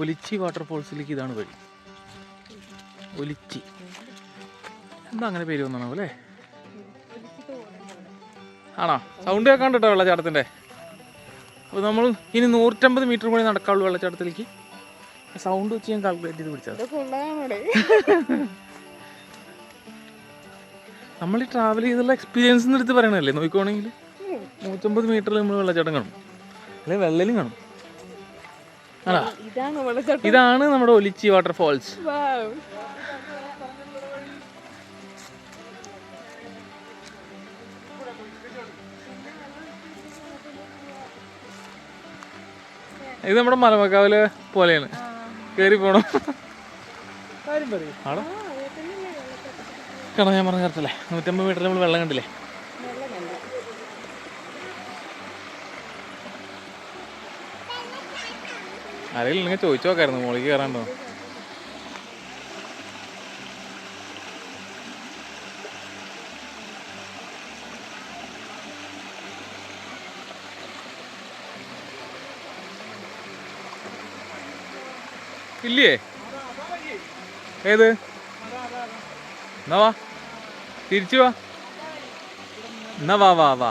ഒലിച്ചി വാട്ടർഫോൾസിലേക്ക് ഇതാണ് വഴി. ഒലിച്ചി. എന്താ അങ്ങനെ പേര് വന്നാണോ അല്ലേ? ആണോ? സൗണ്ട് കേൾക്കാൻ കേട്ടോ വെള്ളച്ചാട്ടത്തിന്റെ. അപ്പോൾ നമ്മൾ ഇനി നൂറ്റമ്പത് മീറ്റർ കൂടി നടക്കാവുള്ളൂ വെള്ളച്ചാട്ടത്തിലേക്ക്. സൗണ്ട് വെച്ച് ഞാൻ കാൽക്കുലേറ്റ് ചെയ്ത് പിടിച്ചത്. നമ്മൾ ഈ ട്രാവൽ ചെയ്തുള്ള എക്സ്പീരിയൻസ് എടുത്ത് പറയണല്ലേ നോക്കുവാണെങ്കിൽ നൂറ്റമ്പത് മീറ്ററിൽ നമ്മൾ വെള്ളച്ചാട്ടം കാണും. അല്ലെങ്കിൽ വെള്ളലും കാണും. ആണോ? ഇതാണ് നമ്മുടെ ഒലിച്ചി വാട്ടർഫോൾസ്. ഇത് നമ്മുടെ മലമക്കാവിൽ പോലെയാണ്. കേറി പോണം. ആണോ? കാണാൻ ഞാൻ പറഞ്ഞ കറക്റ്റല്ലേ? നൂറ്റമ്പത് മീറ്ററിൽ നമ്മൾ വെള്ളം കണ്ടില്ലേ? ആരെങ്കിലും നിങ്ങൾ ചോദിച്ചു നോക്കായിരുന്നു. മോളിക്ക് കയറാണ്ടോ? ഇല്ലേ? ഏത്? എന്നാ വാ. തിരിച്ചു വാ. എന്നാ വാ വാ വാ.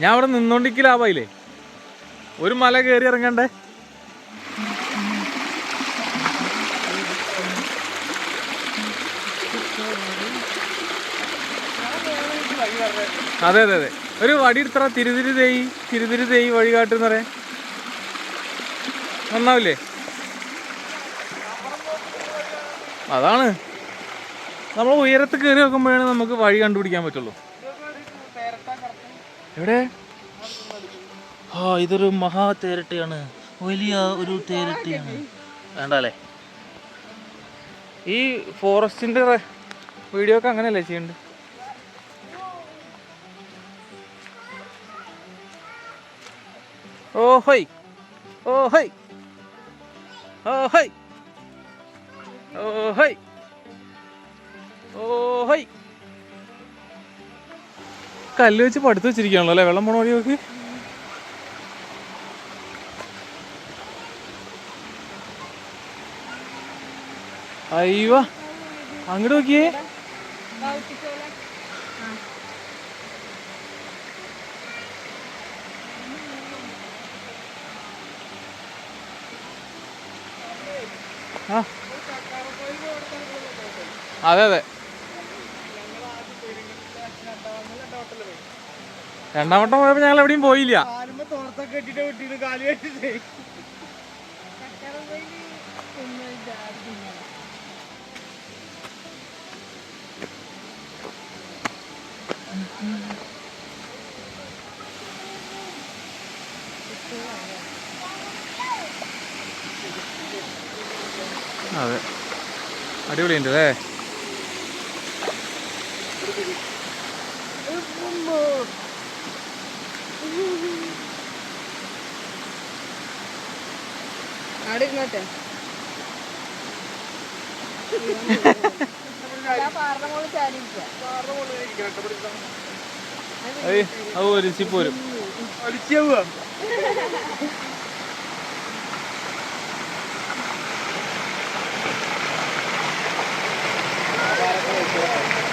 ഞാൻ അവിടെ നിന്നോണ്ടിരിക്കില്ല ആവായില്ലേ ഒരു മല കയറി ഇറങ്ങണ്ടേ? അതെ അതെ അതെ. ഒരു വടി എടുത്തറ തിരുതിരി തേയി തിരുതിരി തേയി വഴി കാട്ടുന്ന പറയാം. നന്നാവില്ലേ? അതാണ്. നമ്മൾ ഉയരത്ത് കയറി നോക്കുമ്പോഴാണ് നമുക്ക് വഴി കണ്ടുപിടിക്കാൻ പറ്റുള്ളൂ. എവിടെ? ആ ഇതൊരു മഹാ തേരട്ടയാണ്. വലിയ ഒരു തേരട്ടയാണ്. വേണ്ടല്ലേ? ഈ ഫോറസ്റ്റിന്റെ വീഡിയോ ഒക്കെ അങ്ങനെയല്ലേ ചെയ്യണ്ട്? ഓ ഹൈ ഓ ഹൈ ഓ ഹൈ ഓ ഹൈ ഓ ഹൈ കല്ല് വെച്ച് പടുത്ത് വെച്ചിരിക്കുകയാണല്ലോ അല്ലേ? വെള്ളം പോണ വഴി നോക്ക് അയ്യോ. അങ്ങോട്ട് നോക്കിയേ. അതെ അതെ. രണ്ടാം വട്ടം പോയപ്പോ ഞങ്ങൾ എവിടെയും പോയില്ല. കാലുമ്പോ അതെ. അടിപൊളിയുണ്ട് അല്ലേ അത് ഒലിച്ച് പോരും. പോവാ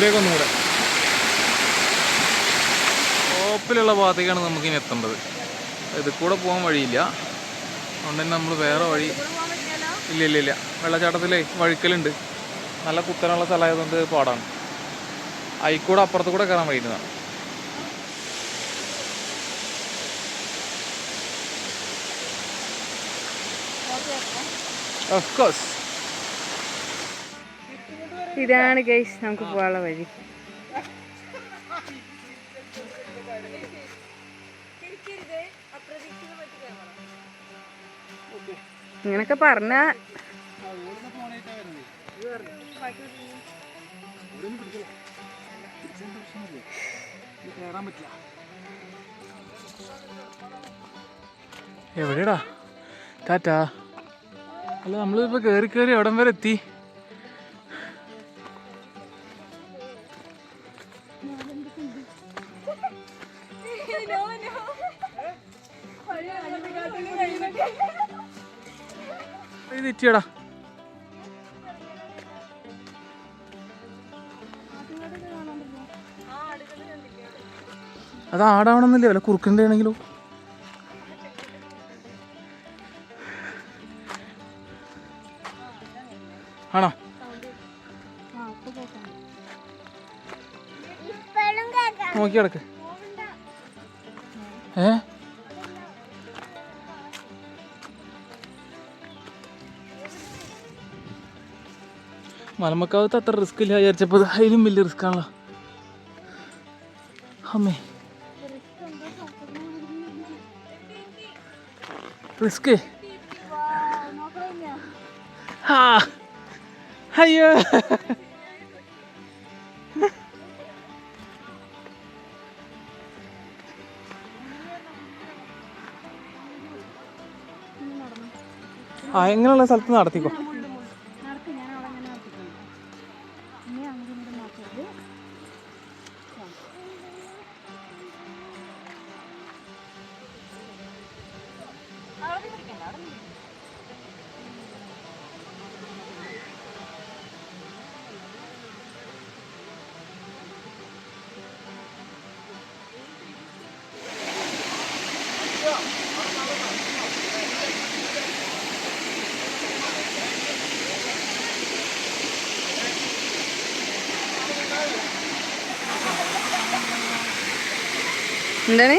കയറിയേക്ക് ഒന്നും കൂടെ ടോപ്പിലുള്ള ഭാഗത്തേക്കാണ് നമുക്കിനി എത്തേണ്ടത്. ഇത് കൂടെ പോകാൻ വഴിയില്ല. അതുകൊണ്ട് തന്നെ നമ്മൾ വേറെ വഴി ഇല്ല ഇല്ല ഇല്ല. വെള്ളച്ചാട്ടത്തിലേ വഴുക്കലുണ്ട്. നല്ല കുത്തനുള്ള സ്ഥലമായതുകൊണ്ട് പാടാണ്. അയിക്കൂടെ അപ്പുറത്ത് കൂടെ കയറാൻ വഴിയുന്നതാണ് ഓഫ് കോഴ്സ് ഇതാണ് ഗൈസ് നമുക്ക് പോകാനുള്ള വഴി. ഇങ്ങനൊക്കെ പറഞ്ഞ എവിടെടാ? ടാറ്റാ. അല്ല നമ്മളിപ്പോ കേറി കേറി എവിടം വരെ എത്തി? തെറ്റിയടാ അത് ആടാവണമെന്നില്ല? വല്ല കുറുക്കിന്റെ ആണെങ്കിലോ? ആണോ? നോക്കി കിടക്ക് ഏ? മലമക്കാവത്ത് അത്ര റിസ്ക് ഇല്ല വിചാരിച്ചപ്പോൾ അതിലും വലിയ റിസ്ക് ആണല്ലോ. അമ്മേ. റിസ്ക് ആ. അയ്യോ. ആ എങ്ങനെയുള്ള സ്ഥലത്ത് നടത്തിക്കോ? എന്താണ്?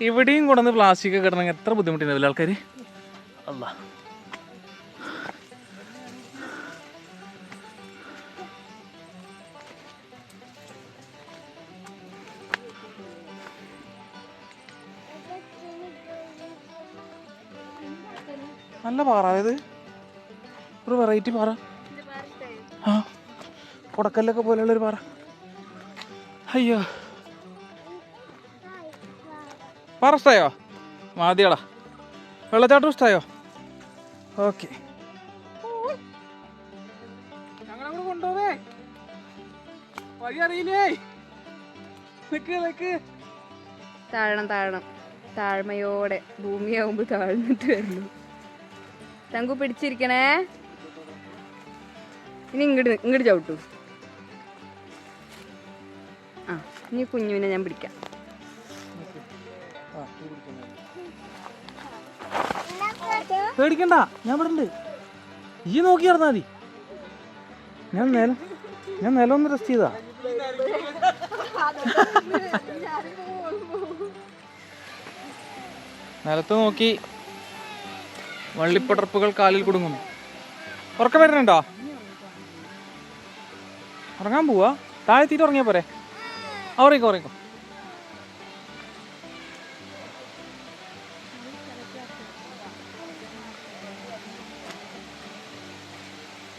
ഇവിടെയും കൊണ്ടുവന്ന് പ്ലാസ്റ്റിക് ഒക്കെ ഇടണമെങ്കിൽ എത്ര ബുദ്ധിമുട്ടുണ്ടാവില്ല ആൾക്കാർ അല്ല നല്ല പാറ ഇത്. ഒരു വെറൈറ്റി പാറ. കൊടക്കല്ലൊക്കെ പോലെയുള്ളൊരു പാറ. അയ്യോ. പാറ ഇഷ്ടമായോ മാതിയടാ. വെള്ളച്ചാട്ടം ഇഷ്ടമായോ ഓക്കെ. കൊണ്ടുപോവേ അറിയില്ലേ? താഴണം താഴണം. താഴ്മയോടെ ഭൂമിയാവുമ്പോ താഴ്ന്നിട്ട് വരുന്നു തങ്കു പിടിച്ചിരിക്കണേ. ഇനി ഇങ്ങോട്ട് ഇങ്ങോട്ട് ചവിട്ടു. ഇനി കുഞ്ഞുവിനെ ഞാൻ പിടിക്കാം. പേടിക്കണ്ട ഞാൻ ഇവിടെ ഈ നോക്കി നടന്നാ മതി. ഞാൻ നിലം ഞാൻ നിലം റെസ്റ്റ് ചെയ്താ. നിലത്ത് നോക്കി വള്ളിപ്പടർപ്പുകൾ കാലിൽ കുടുങ്ങും ഉറക്കം വരുന്നുണ്ടോ? ഉറങ്ങാൻ പോവാ. താഴെത്തിയിട്ട് ഉറങ്ങിയാ പോരെ. ഉറങ്ങിക്കോ ഉറങ്ങിക്കോ.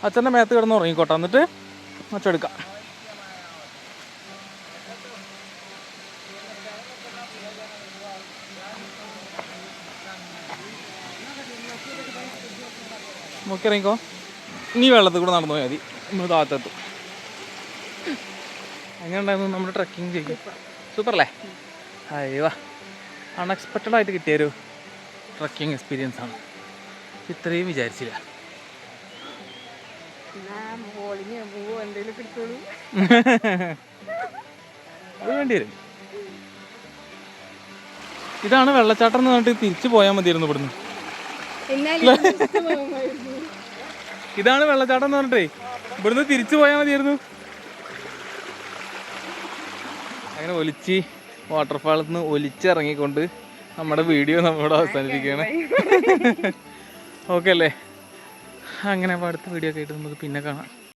അച്ഛന്റെ മേത്ത് കിടന്ന് ഉറങ്ങിക്കോട്ടെ എന്നിട്ട് അച്ചെടുക്കാം നോക്കിയിറങ്ങിക്കോ. നീ വെള്ളത്തിൽ കൂടെ നടന്നു പോയാൽ മതി. നമ്മൾ ഉണ്ടായിരുന്നു നമ്മുടെ ട്രക്കിങ് ചെയ്യും? സൂപ്പർ അല്ലേ അയ്യോ അൺഎക്സ്പെക്റ്റഡ് ആയിട്ട് കിട്ടിയൊരു ട്രക്കിംഗ് എക്സ്പീരിയൻസ് ആണ്. ഇത്രയും വിചാരിച്ചില്ല. അത് വേണ്ടി വരും. ഇതാണ് വെള്ളച്ചാട്ടം എന്ന് പറഞ്ഞിട്ട് തിരിച്ചു പോയാൽ മതിയായിരുന്നു ഇവിടുന്ന്. ഇതാണ് വെള്ളച്ചാട്ടം എന്ന് പറഞ്ഞിട്ടേ ഇവിടുന്ന് തിരിച്ചു പോയാൽ മതിയായിരുന്നു. അങ്ങനെ ഒലിച്ച് വാട്ടർഫാളിൽ നിന്ന് ഒലിച്ചിറങ്ങിക്കൊണ്ട് നമ്മുടെ വീഡിയോ നമ്മളിവിടെ അവസാനിപ്പിക്കുകയാണ്. ഓക്കെ അല്ലേ? അങ്ങനെ അപ്പോൾ അടുത്ത വീഡിയോ ഒക്കെ ആയിട്ട് നമുക്ക് പിന്നെ കാണാം.